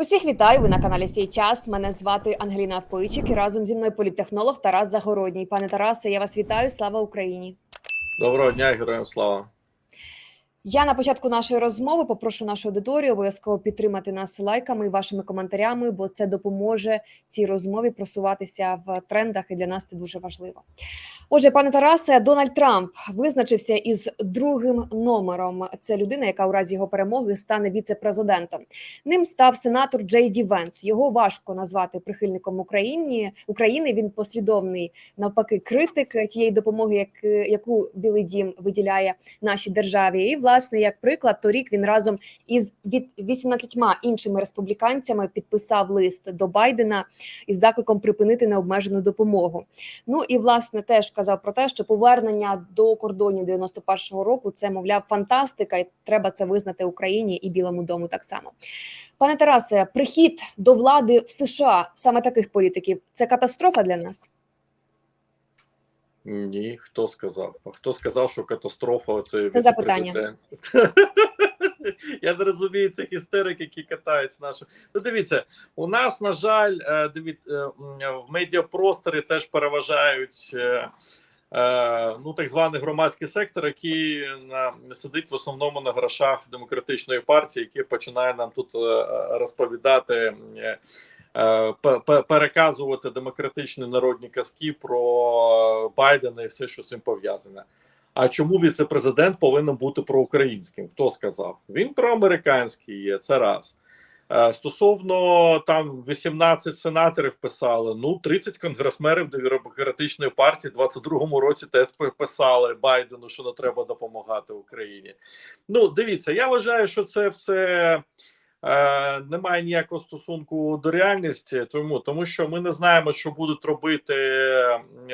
Усіх вітаю. Ви на каналі Сій час. Мене звати Ангеліна Пичик і разом зі мною політтехнолог Тарас Загородній. Пане Тарасе, я вас вітаю. Слава Україні! Доброго дня, героям слава. Я на початку нашої розмови попрошу нашу аудиторію обов'язково підтримати нас лайками і вашими коментарями, бо це допоможе цій розмові просуватися в трендах, і для нас це дуже важливо. Отже, пане Тарасе, Дональд Трамп визначився із другим номером. Це людина, яка у разі його перемоги стане віце-президентом. Ним став сенатор Джей Ді Венс. Його важко назвати прихильником України. України він послідовний навпаки критик тієї допомоги, яку Білий Дім виділяє нашій державі. І власне, як приклад, торік він разом із від 18 іншими республіканцями підписав лист до Байдена із закликом припинити необмежену допомогу. Ну і власне теж казав про те, що повернення до кордонів 91-го року це мовляв фантастика, і треба це визнати Україні і Білому дому так само. Пане Тарасе, прихід до влади в США саме таких політиків це катастрофа для нас. Ні, хто сказав? А хто сказав, що катастрофа це, Це запитання. Я не розумію цих істерик, які катаються наші. Ну, дивіться, у нас, на жаль, е, дивіться, е, в медіапросторі теж переважають. Е, Ну, так званий громадський сектор, який на сидить в основному на грошах демократичної партії, які починає нам тут е, розповідати е, пе- пе- переказувати демократичні народні казки про Байдена і все, що з цим пов'язане. А чому віце-президент повинен бути проукраїнським? Хто сказав? Він проамериканський є, це раз. Е, Стосовно там 18 сенаторів писали, ну 30 конгресменів демократичної партії в 22-му році теж писали Байдену, що не треба допомагати Україні. Ну, дивіться, я вважаю, що це все е, не має ніякого стосунку до реальності, тому, тому що ми не знаємо, що будуть робити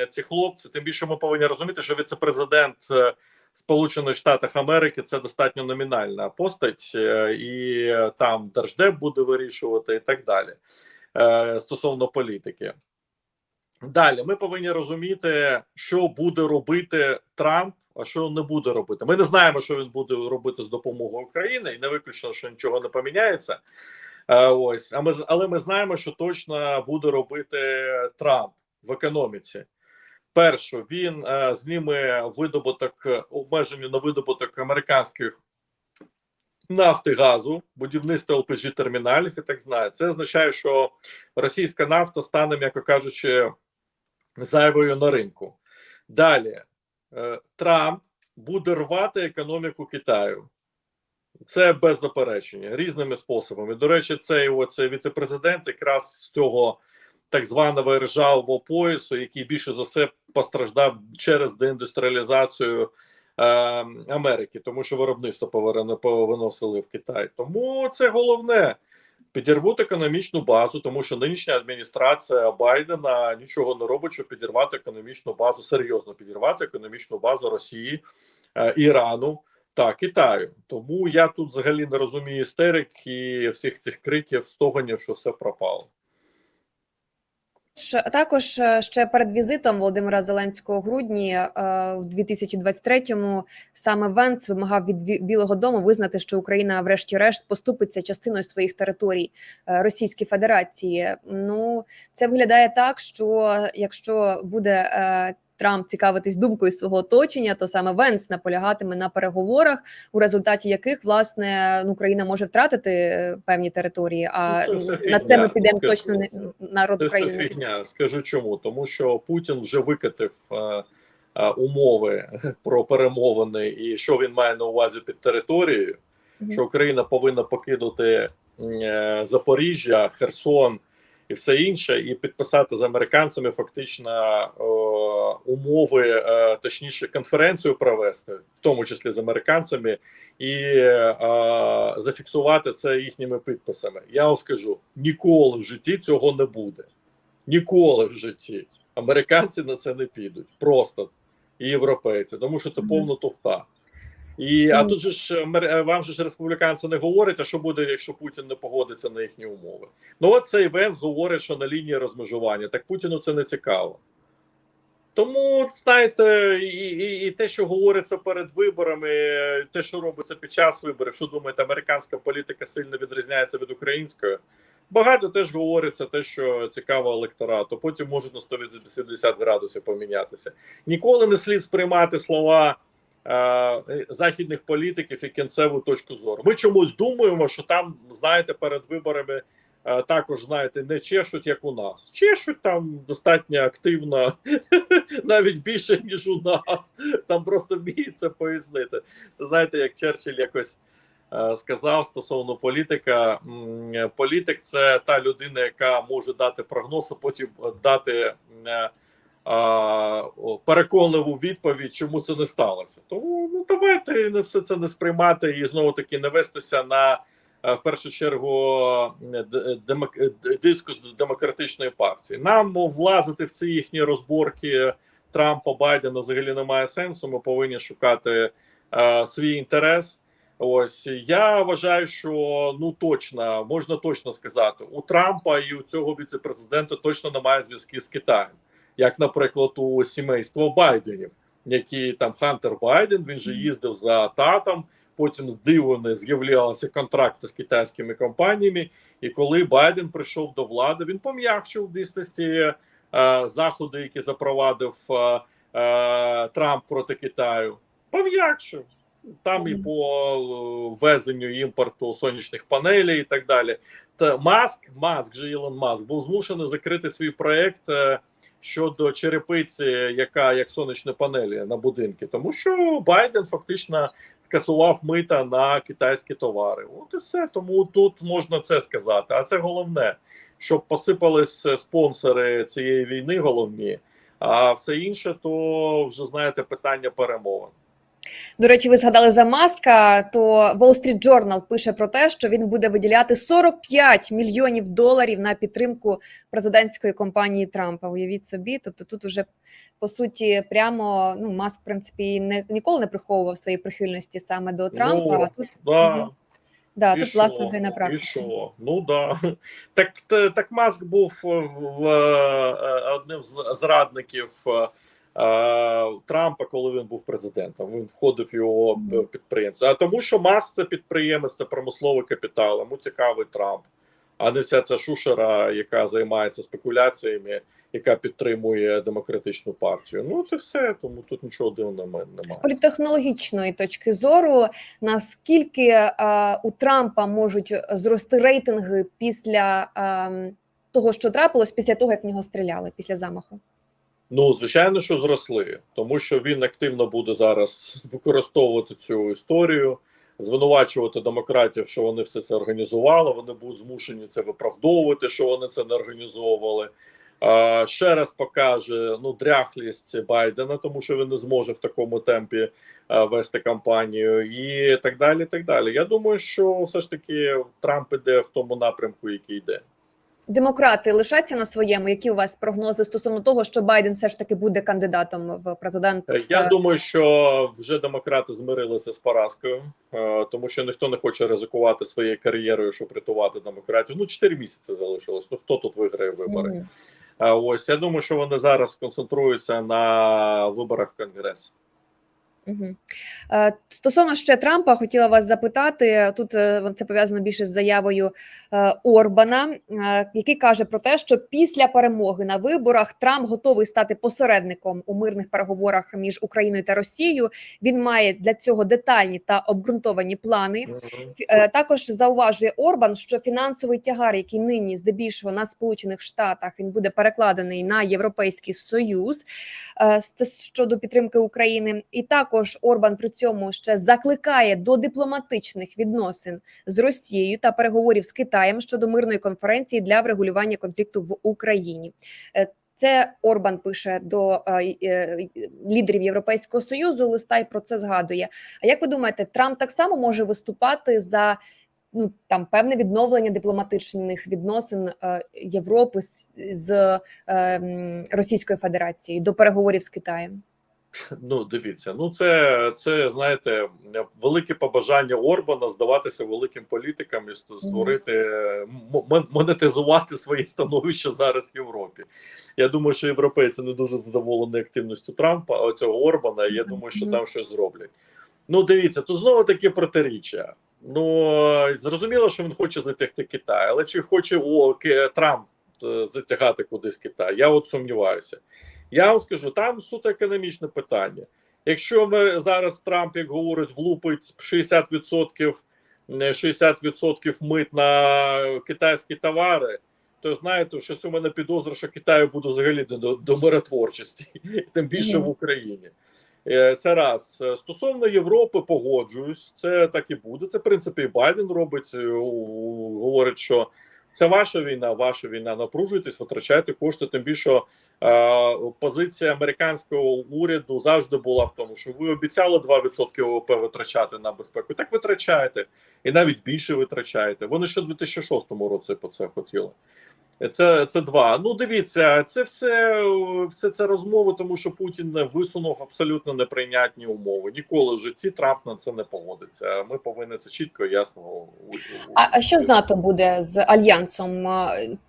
ці хлопці. Тим більше ми повинні розуміти, що віце-президент е, Сполучених Штатів Америки це достатньо номінальна постать, е, і там держдеп буде вирішувати і так далі е, стосовно політики. Далі ми повинні розуміти, що буде робити Трамп, а що не буде робити. Ми не знаємо, що він буде робити з допомогою України, і не виключно, що нічого не поміняється. Е, ось, а ми але ми знаємо, що точно буде робити Трамп в економіці. Перше, він е, зніме видобуток е, обмеження на видобуток американських нафти газу, будівництво lpg терміналів і так знає. Це означає, що російська нафта стане, м'яко кажучи, зайвою на ринку. Далі е, Трамп буде рвати економіку Китаю. Це без заперечення різними способами. До речі, цей віце-президент якраз з цього так званого ржавого поясу, який більше за все постраждав через деіндустріалізацію е, Америки, тому що виробництво повиносили в Китай. Тому це головне. Підірвуть економічну базу, тому що нинішня адміністрація Байдена нічого не робить, щоб підірвати економічну базу, серйозно підірвати економічну базу Росії, е, Ірану та Китаю. Тому я тут взагалі не розумію істерик і всіх цих криків, стогонів, що все пропало. Також е, ще перед візитом Володимира Зеленського у грудні е, в 2023-му саме Венц вимагав від Ві- Білого Дому визнати, що Україна, врешті-решт, поступиться частиною своїх територій е, Російській Федерації. Ну це виглядає так, що якщо буде Трамп цікавитись думкою свого оточення, то саме Венс наполягатиме на переговорах, у результаті яких власне ну, Україна може втратити е, певні території. А Ну, це на це ми підемо Скажу. точно не народ Це України. не фігня. Скажу чому, тому що Путін вже викатив е, е, умови про перемовини, і що він має на увазі під територією. Що Україна повинна покинути Запоріжжя, Херсон і все інше, і підписати з американцями фактично е, умови, е, точніше, конференцію провести, в тому числі з американцями, і е, зафіксувати це їхніми підписами. Я вам скажу: ніколи в житті цього не буде. Ніколи в житті американці на це не підуть, просто і європейці, тому що це повна туфта. І а тут же ж мер- е, вам же ж республіканці не говорять, а що буде, якщо Путін не погодиться на їхні умови. Ну от цей Венс говорить, що на лінії розмежування. Так Путіну це не цікаво. Тому знаєте, і, і, і те, що говориться перед виборами, те, що робиться під час виборів, що думаєте, американська політика сильно відрізняється від української. Багато теж говориться те, що цікаво електорату. Потім може на 180 градусів помінятися. Ніколи не слід сприймати слова е, західних політиків і кінцеву точку зору. Ми чомусь думаємо, що там, знаєте, перед виборами е, також знаєте, не чешуть, як у нас. Чешуть там достатньо активно, навіть більше ніж у нас. Там просто вміють це пояснити. Знаєте, як Черчилль якось. е, Сказав стосовно політика, е, політик це та людина, яка може дати прогноз, а потім е, дати е, переконливу відповідь, чому це не сталося. Тому ну давайте не все це не сприймати і знову таки не вестися на е, в першу чергу е, демок- е, дискус демократичної партії. Нам влазити в ці їхні розборки Трампа Байдена взагалі немає сенсу. Ми повинні шукати е, свій інтерес. Ось я вважаю, що ну точно можна точно сказати, у Трампа і у цього віцепрезидента точно немає зв'язків з Китаєм, як, наприклад, у сімейства Байденів, які там Хантер Байден, він же їздив за татом. Потім здивлений з'являлися контракти з китайськими компаніями. І коли Байден прийшов до влади, він пом'якшив в дійсності е, заходи, які запровадив е, е, Трамп проти Китаю. Пом'якшив там і по ввезенню імпорту сонячних панелей і так далі. Та Маск, Маск же Ілон Маск був змушений закрити свій проект щодо черепиці, яка як сонячні панелі на будинки, тому що Байден фактично скасував мита на китайські товари. От і все. Тому тут можна це сказати. А це головне, щоб посипались спонсори цієї війни, головні. А все інше, то вже знаєте питання перемовин. До речі, ви згадали за маска. То Wall Street Journal пише про те, що він буде виділяти 45 мільйонів доларів на підтримку президентської кампанії Трампа. Уявіть собі, тобто тут уже по суті прямо ну маск, в принципі, не ніколи не приховував свої прихильності саме до Трампа. Ну, а тут Да. Да, І тут що? власне вже на І практиці. що? Ну да. Так, так Маск був в, в, е, одним з зрадників е, Трампа, коли він був президентом. Він входив в його підприємство. А тому, що Маск це підприємець, це промисловий капітал, йому цікавий Трамп, а не вся ця шушера, яка займається спекуляціями, яка підтримує демократичну партію. Ну це все, тому тут нічого дивного немає. З політехнологічної точки зору, наскільки е, у Трампа можуть зрости рейтинги після е, того, що трапилось, після того, як в нього стріляли, після замаху? Ну, звичайно, що зросли, тому що він активно буде зараз використовувати цю історію, звинувачувати демократів, що вони все це організували. Вони будуть змушені це виправдовувати, що вони це не організовували. А, ще раз покаже ну дряхлість Байдена, тому що він не зможе в такому темпі а, вести кампанію, і так далі. Так далі. Я думаю, що все ж таки Трамп іде в тому напрямку, який йде. Демократи лишаться на своєму. Які у вас прогнози стосовно того, що Байден все ж таки буде кандидатом в президент? Е, Я думаю, що вже демократи змирилися з поразкою, е, тому що ніхто не хоче ризикувати своєю кар'єрою, щоб рятувати демократію. Ну, 4 місяці залишилось. Ну хто тут виграє вибори? Мгм. А ось я думаю, що вони зараз концентруються на виборах в Конгрес. Угу. Е, стосовно ще Трампа, хотіла вас запитати. Тут е, це пов'язано більше з заявою е, Орбана, який каже про те, що після перемоги на виборах Трамп готовий стати посередником у мирних переговорах між Україною та Росією. Він має для цього детальні та обґрунтовані плани. Також зауважує Орбан, що фінансовий тягар, який нині здебільшого на Сполучених Штатах, він буде перекладений на Європейський Союз щодо підтримки України. І також Орбан при цьому ще закликає до дипломатичних відносин з Росією та переговорів з Китаєм щодо мирної конференції для врегулювання конфлікту в Україні. Е, Це Орбан пише до е, е, лідерів Європейського союзу. Листа і про це згадує. А як ви думаєте, Трамп так само може виступати за ну там певне відновлення дипломатичних відносин е, Європи з, з е, Російською Федерацією до переговорів з Китаєм? Ну, дивіться, ну це, це знаєте, велике побажання Орбана здаватися великим політикам і ст- створити монетизувати своє становище зараз в Європі. Я думаю, що європейці не дуже задоволені активністю Трампа, а цього Орбана. і Я думаю, що там щось зроблять. Ну, дивіться, тут знову таке протиріччя. Ну зрозуміло, що він хоче затягти Китай, але чи хоче о, Трамп е, затягати кудись Китай? Я от сумніваюся. Я вам скажу, там суто економічне питання. Якщо ми зараз Трамп, як говорить, влупить 60%, е, 60% мит на китайські товари, то знаєте, щось у мене підозра, що Китаю буде взагалі до, до, миротворчості, тим більше в Україні. Е, Це раз Е, стосовно Європи, погоджуюсь, це так і буде. Це в принципі і Байден робить. е, Говорить, що це ваша війна, ваша війна. Напружуйтесь, витрачайте кошти. Тим більше е, позиція американського уряду завжди була в тому, що ви обіцяли 2% ВВП витрачати на безпеку. Так витрачаєте, і навіть більше витрачаєте. Вони ще в 2006 році по це хотіли. Це, це два. Ну дивіться, це все, все це розмови, тому що Путін висунув абсолютно неприйнятні умови. Ніколи в житті Трамп на це не погодиться. Ми повинні це чітко і ясно. А, а що з НАТО буде з альянсом?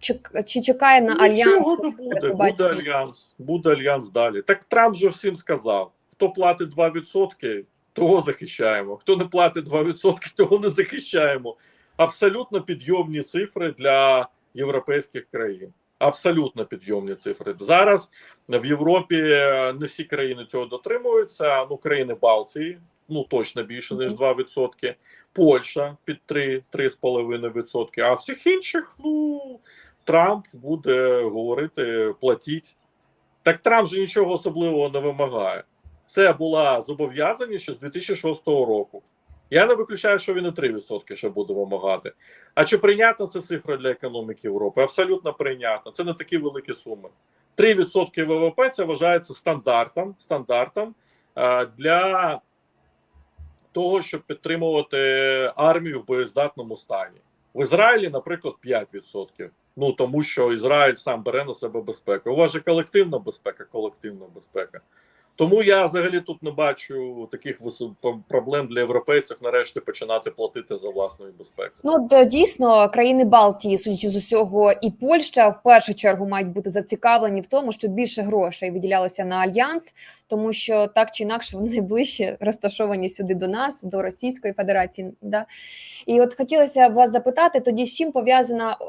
Чек- Чи чекає на альянс? Нічого не буде. Буде альянс. Буде альянс далі. Так Трамп же всім сказав: хто платить 2%, того захищаємо. Хто не платить 2%, того не захищаємо. Абсолютно підйомні цифри для європейських країн. Абсолютно підйомні цифри. Зараз в Європі е, не всі країни цього дотримуються. Ну, країни Балтії, ну точно більше ніж 2%. Польща під 3, 3,5%. А всіх інших, ну Трамп буде говорити платіть. Так Трамп же нічого особливого не вимагає. Це була зобов'язаність ще з 2006 року. Я не виключаю, що він і 3% ще буде вимагати. А чи прийнятна це цифра для економіки Європи? Абсолютно прийнятна. Це не такі великі суми. 3% ВВП це вважається стандартом, стандартом е, для того, щоб підтримувати армію в боєздатному стані. В Ізраїлі, наприклад, 5%. Ну тому що Ізраїль сам бере на себе безпеку. У вас же колективна безпека, колективна безпека. Тому я взагалі тут не бачу таких проблем для європейців нарешті починати платити за власну безпеку. Ну д- дійсно, країни Балтії, судячи з усього, і Польща в першу чергу мають бути зацікавлені в тому, щоб більше грошей виділялося на альянс, тому що так чи інакше вони найближче розташовані сюди до нас, до Російської Федерації. Да? І от хотілося б вас запитати тоді, з чим пов'язана е,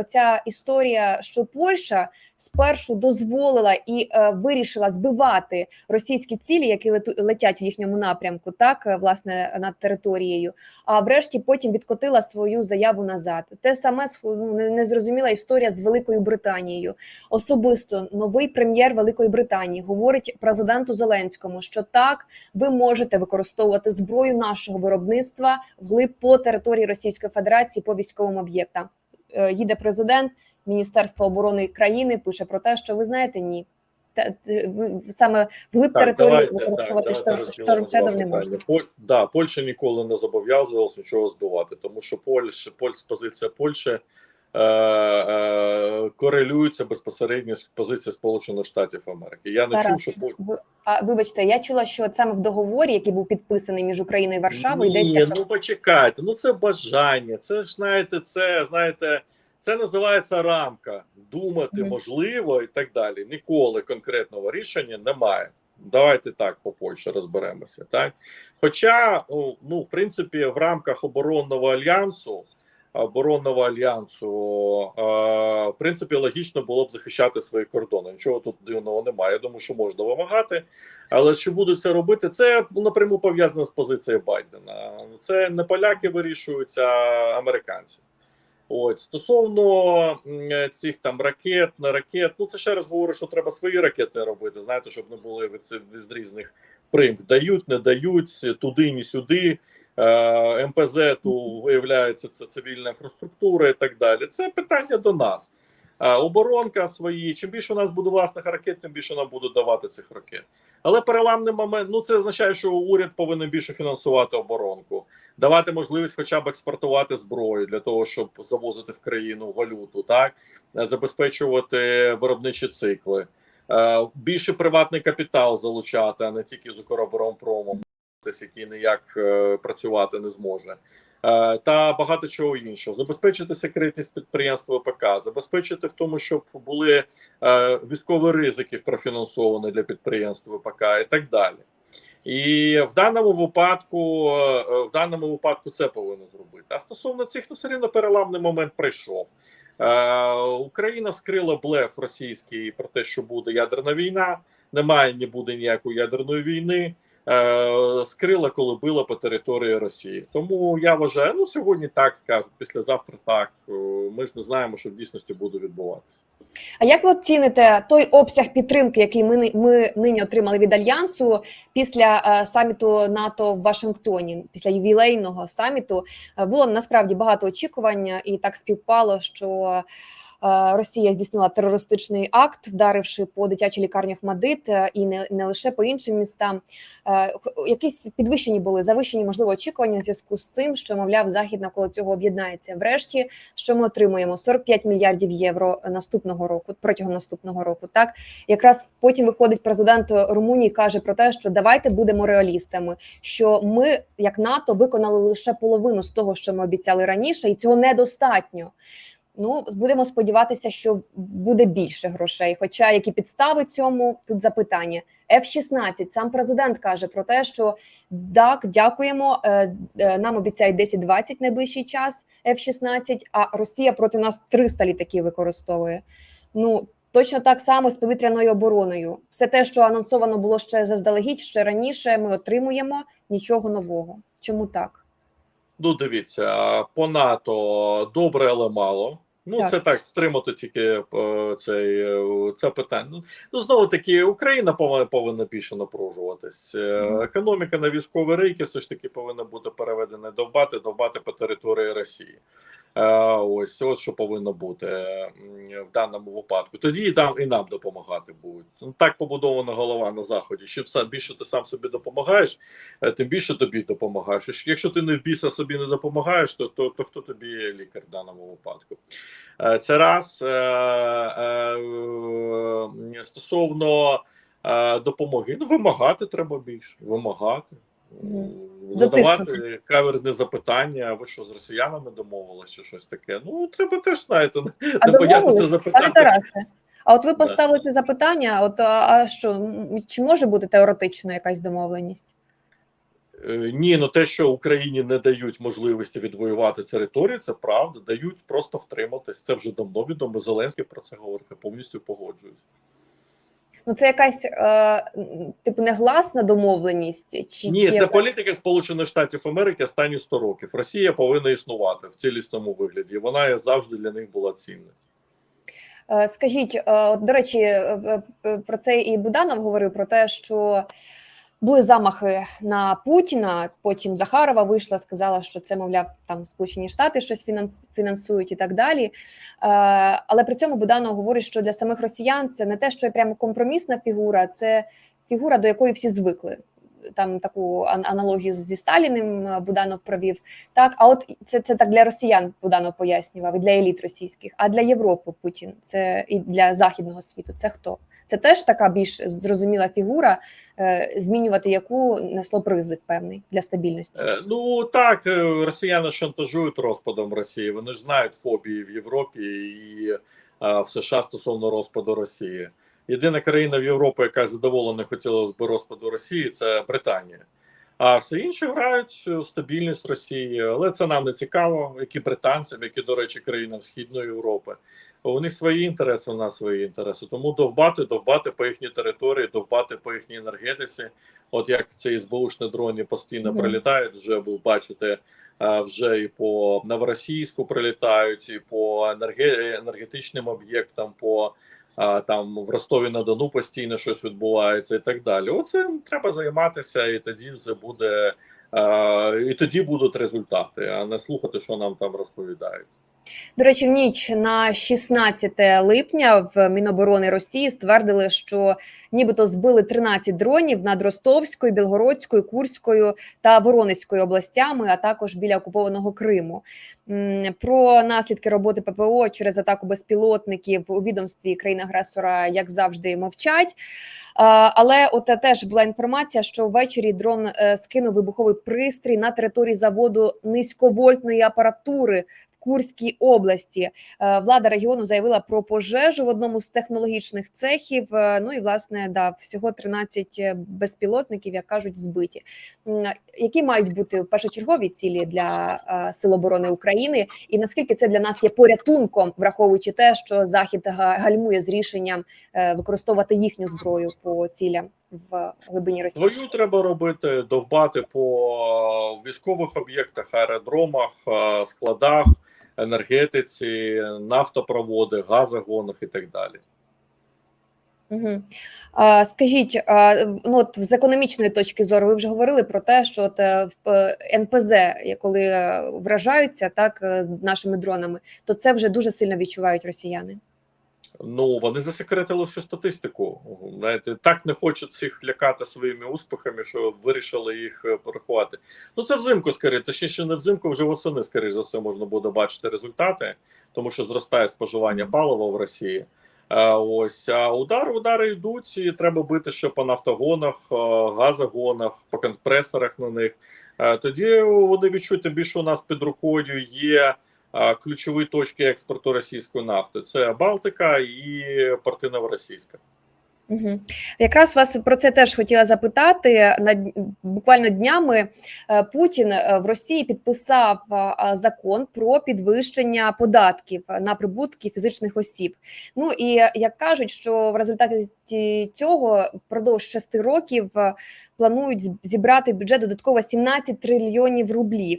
оця історія, що Польща спершу дозволила і е, вирішила збивати російські цілі, які летять в їхньому напрямку, так е, власне над територією. А врешті потім відкотила свою заяву назад. Те саме ну, не- незрозуміла історія з Великою Британією. Особисто новий прем'єр Великої Британії говорить президенту Зеленському, що так ви можете використовувати зброю нашого виробництва вглиб по території Російської Федерації по військовим об'єктам. Е, Їде президент, Міністерство оборони країни пише про те, що ви знаєте, ні. Ви- Саме вглиб території використовувати штор- розділимо шторм два не можна. Поль, да, Польща ніколи не зобов'язувалась нічого збивати, тому що Польща, Польща позиція Польщі е, е, корелюється безпосередньо з позицією Сполучених Штатів Америки. Я не Тарас, чув, що. А вибачте, я чула, що саме в договорі, який був підписаний між Україною і Варшавою, Ні, йдеться ну почекайте, ну це бажання. Це ж знаєте, це знаєте, це називається рамка. Думати можливо і так далі. Ніколи конкретного рішення немає. Давайте так по Польщі розберемося. Так, хоча, ну, в принципі, в рамках оборонного альянсу. Оборонного альянсу, в принципі, логічно було б захищати свої кордони. Нічого тут дивного немає. Я думаю, що можна вимагати. Але чи буде це робити? Це напряму пов'язано з позицією Байдена. Це не поляки вирішують, а американці. От стосовно цих там ракет, не ракет, ну це ще раз говорю, що треба свої ракети робити. Знаєте, щоб не були від різних примх. Дають, не дають туди, ні сюди. Е, МПЗ ту виявляється це цивільна інфраструктура і так далі. Це питання до нас. А оборонка свої. Чим більше у нас буде власних ракет, тим більше нам будуть давати цих ракет. Але переламний момент, ну це означає, що уряд повинен більше фінансувати оборонку, давати можливість, хоча б експортувати зброю для того, щоб завозити в країну валюту, так Е, забезпечувати виробничі цикли, Е, більше приватний капітал залучати, а не тільки з Укроборонпромом, який ніяк е, працювати не зможе. Е, Та багато чого іншого, забезпечити секретність підприємства ВПК, забезпечити в тому, щоб були е, військові ризики профінансовані для підприємств ВПК і так далі. І в даному випадку, е, в даному випадку це повинно зробити. А стосовно цих, то все рівно переламний момент прийшов. Е, Україна скрила блеф російський про те, що буде ядерна війна. Немає, не буде ніякої ядерної війни. Е, скрила, коли била по території Росії. Тому я вважаю, ну сьогодні так кажуть, післязавтра так. Е, Ми ж не знаємо, що в дійсності буде відбуватися. А як ви оціните той обсяг підтримки, який ми, ми нині отримали від альянсу після е, саміту НАТО в Вашингтоні, після ювілейного саміту? Було насправді багато очікувань, і так співпало, що Росія здійснила терористичний акт, вдаривши по дитячій лікарні Ахмадит, е, і не, не лише по іншим містам. Е, якісь підвищені були завищені, можливо, очікування в зв'язку з цим, що мовляв захід навколо цього об'єднається. Врешті що ми отримуємо 45 мільярдів євро наступного року протягом наступного року. Так якраз потім виходить президент Румунії, каже про те, що давайте будемо реалістами. Що ми, як НАТО, виконали лише половину з того, що ми обіцяли раніше, і цього недостатньо. Ну, будемо сподіватися, що буде більше грошей. Хоча які підстави цьому тут запитання. F-16, сам президент каже про те, що так, дякуємо. е, е, Нам обіцяють 10-20 найближчий час F-16, а Росія проти нас 300 літаків використовує. Ну точно так само з повітряною обороною. Все те, що анонсовано було ще заздалегідь, ще раніше, ми отримуємо нічого нового. Чому так? Ну, дивіться, по НАТО добре, але мало. Ну, Так. це так, стримати тільки е, цей, е, це питання. Ну, Ну, знову таки, Україна повинна, повинна більше напружуватись. Е, Економіка на військові рейки все ж таки повинна бути переведена довбати, довбати по території Росії. Е, Ось ось що повинно бути в даному випадку. Тоді і там і нам допомагати будуть. Ну, так побудована голова на заході. Чим сам більше ти сам собі допомагаєш, е, тим більше тобі допомагаєш. Якщо- ти не в біса собі не допомагаєш, то, то, то хто тобі лікар в даному випадку? Е, Це раз Е, е, е, стосовно е, допомоги. Ну, вимагати треба більше. Вимагати. Задавати каверзні запитання, а ви що з росіянами домовились чи щось таке? Ну треба теж знаєте, А не боятися запитати. Тарасе, а от ви поставили це запитання: от а, а що чи може бути теоретично якась домовленість? Е, Ні, ну те, що Україні не дають можливості відвоювати територію, це правда. Дають просто втриматись. Це вже давно відомо. Зеленський про це говорить, повністю погоджуюсь. Ну це якась е, типу негласна домовленість, чи Ні, чи це політика Сполучених Штатів Америки останні 100 років. Росія повинна існувати в цілісному вигляді. Вона завжди для них була цінна. Е, Скажіть, е, до речі, е, про це і Буданов говорив про те, що були замахи на Путіна. Потім Захарова вийшла, сказала, що це, мовляв, там Сполучені Штати щось фінанс- фінансують і так далі. Е, Але при цьому Буданов говорить, що для самих росіян це не те, що прямо компромісна фігура, це фігура, до якої всі звикли. Там таку аналогію зі Сталіним е, Буданов провів. Так, а от це, це так для росіян Буданов пояснював, і для еліт російських, а для Європи Путін, це і для західного світу. Це хто? Це теж така більш зрозуміла фігура, е, змінювати яку несло б ризик певний для стабільності. Е, Ну так, е, росіяни шантажують розпадом Росії. Вони ж знають фобії в Європі і в США стосовно розпаду Росії. Єдина країна в Європі, яка задоволена хотіла б розпаду Росії, це Британія. А все інше грають е, стабільність Росії, але це нам не цікаво, які британцям, які, до речі, країнам Східної Європи. У них свої інтереси, у нас свої інтереси. Тому довбати, довбати по їхній території, довбати по їхній енергетиці. От як ці СБУшні дрони постійно прилітають, вже ви бачите, вже і по Новоросійську прилітають, і по енергетичним об'єктам, по а, там в Ростові на Дону постійно щось відбувається і так далі. Оце треба займатися, і тоді це буде. е, І тоді будуть результати, а не слухати, що нам там розповідають. До речі, в ніч на 16 липня в Міноборони Росії ствердили, що нібито збили 13 дронів над Ростовською, Білгородською, Курською та Воронезькою областями, а також біля окупованого Криму. Про наслідки роботи ППО через атаку безпілотників у відомстві країни-агресора, як завжди, мовчать. Але от теж була інформація, що ввечері дрон е, скинув вибуховий пристрій на території заводу низьковольтної апаратури Курській області. Е, Влада регіону заявила про пожежу в одному з технологічних цехів. Е, Ну і власне да, всього 13 безпілотників, як кажуть, збиті. Які мають бути першочергові цілі для е, сил оборони України, і наскільки це для нас є порятунком, враховуючи те, що Захід га- гальмує з рішенням е, використовувати їхню зброю по цілям в глибині Росії? Свою треба робити, довбати по військових об'єктах, аеродромах, складах, енергетиці, нафтопроводах, газогонах і так далі. Угу. А, скажіть, а, ну от з економічної точки зору, ви вже говорили про те, що от, е, е, НПЗ, е, коли вражаються так нашими дронами, то це вже дуже сильно відчувають росіяни. Ну вони засекретили всю статистику. Знаєте, так не хочуть всіх лякати своїми успіхами, що вирішили їх е, порахувати. Ну це взимку скоріше, точніше, не взимку, вже восени, скоріше за все, можна буде бачити результати, тому що зростає споживання палива в Росії. Е, Ось а удари, удари йдуть, і треба бити ще по нафтогонах, е, газогонах, по компресорах на них. Тоді вони відчують, тим більше у нас під рукою є а, ключові точки експорту російської нафти: це Балтика і порти Новоросійська. Угу. Якраз вас про це теж хотіла запитати. На буквально днями е, Путін е, в Росії підписав е, закон про підвищення податків на прибутки фізичних осіб. Ну і як кажуть, що в результаті цього впродовж шести років планують зібрати бюджет додатково 17 трильйонів рублів.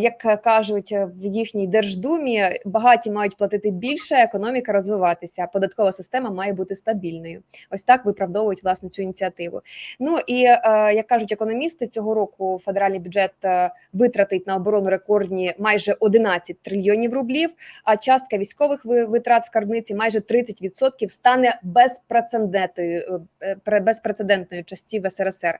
Як кажуть в їхній держдумі, багаті мають платити більше, економіка розвиватися, податкова система має бути стабільною. Ось так виправдовують власне цю ініціативу. Ну і е, як кажуть економісти, цього року федеральний бюджет е, витратить на оборону рекордні майже 11 трильйонів рублів. А частка військових витрат скарбниці майже 30% стане безпрецедентною е, безпрецедентною часів СРСР.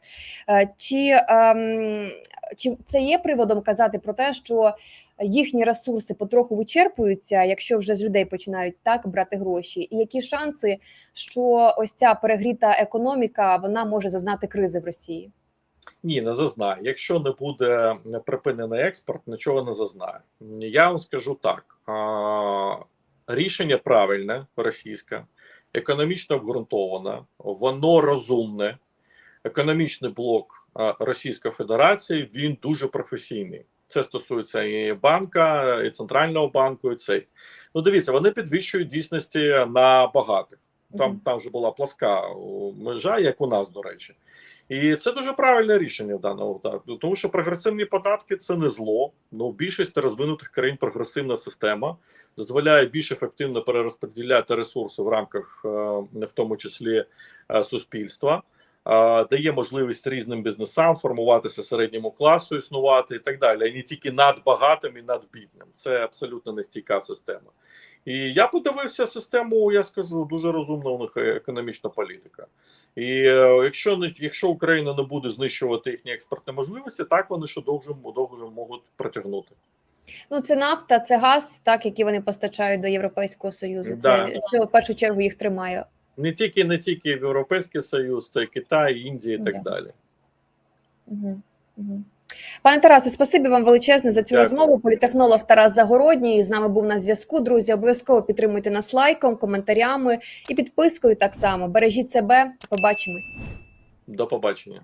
Чи, ем, чи це є приводом казати про те, що їхні ресурси потроху вичерпуються, якщо вже з людей починають так брати гроші, і які шанси, що ось ця перегріта економіка вона може зазнати кризи в Росії? Ні, не зазнає. Якщо не буде припинений експорт, нічого не зазнає. Я вам скажу так: рішення правильне, російське, економічно обґрунтоване, воно розумне. Економічний блок Російської Федерації він дуже професійний. Це стосується і банка, і центрального банку, і цей. Ну, дивіться, вони підвищують дійсності на багатих. Там, Мгм. там вже була пласка межа, як у нас, до речі. І це дуже правильне рішення в даному випадку, тому що прогресивні податки це не зло. Ну в більшості розвинутих країн прогресивна система дозволяє більш ефективно перерозподіляти ресурси в рамках, е, в тому числі е, суспільства. Е, Дає можливість різним бізнесам формуватися середньому класу, існувати і так далі, а не тільки над багатим і над бідним. Це абсолютно нестійка система. І я подивився систему, я скажу, дуже розумна у них економічна політика. І е, якщо якщо Україна не буде знищувати їхні експортні можливості, так вони ще довго, довго можуть протягнути. Ну це нафта, це газ, так які вони постачають до Європейського союзу. Це Да. що в першу чергу їх тримає. Не тільки не тільки в Європейський Союз, то й Китай, Індія і так yeah. далі. Угу. Угу. Пане Тарасе, спасибі вам величезне за цю Дякую. розмову. Політехнолог Тарас Загородній з нами був на зв'язку. Друзі, обов'язково підтримуйте нас лайком, коментарями і підпискою. Так само бережіть себе. Побачимось. До побачення.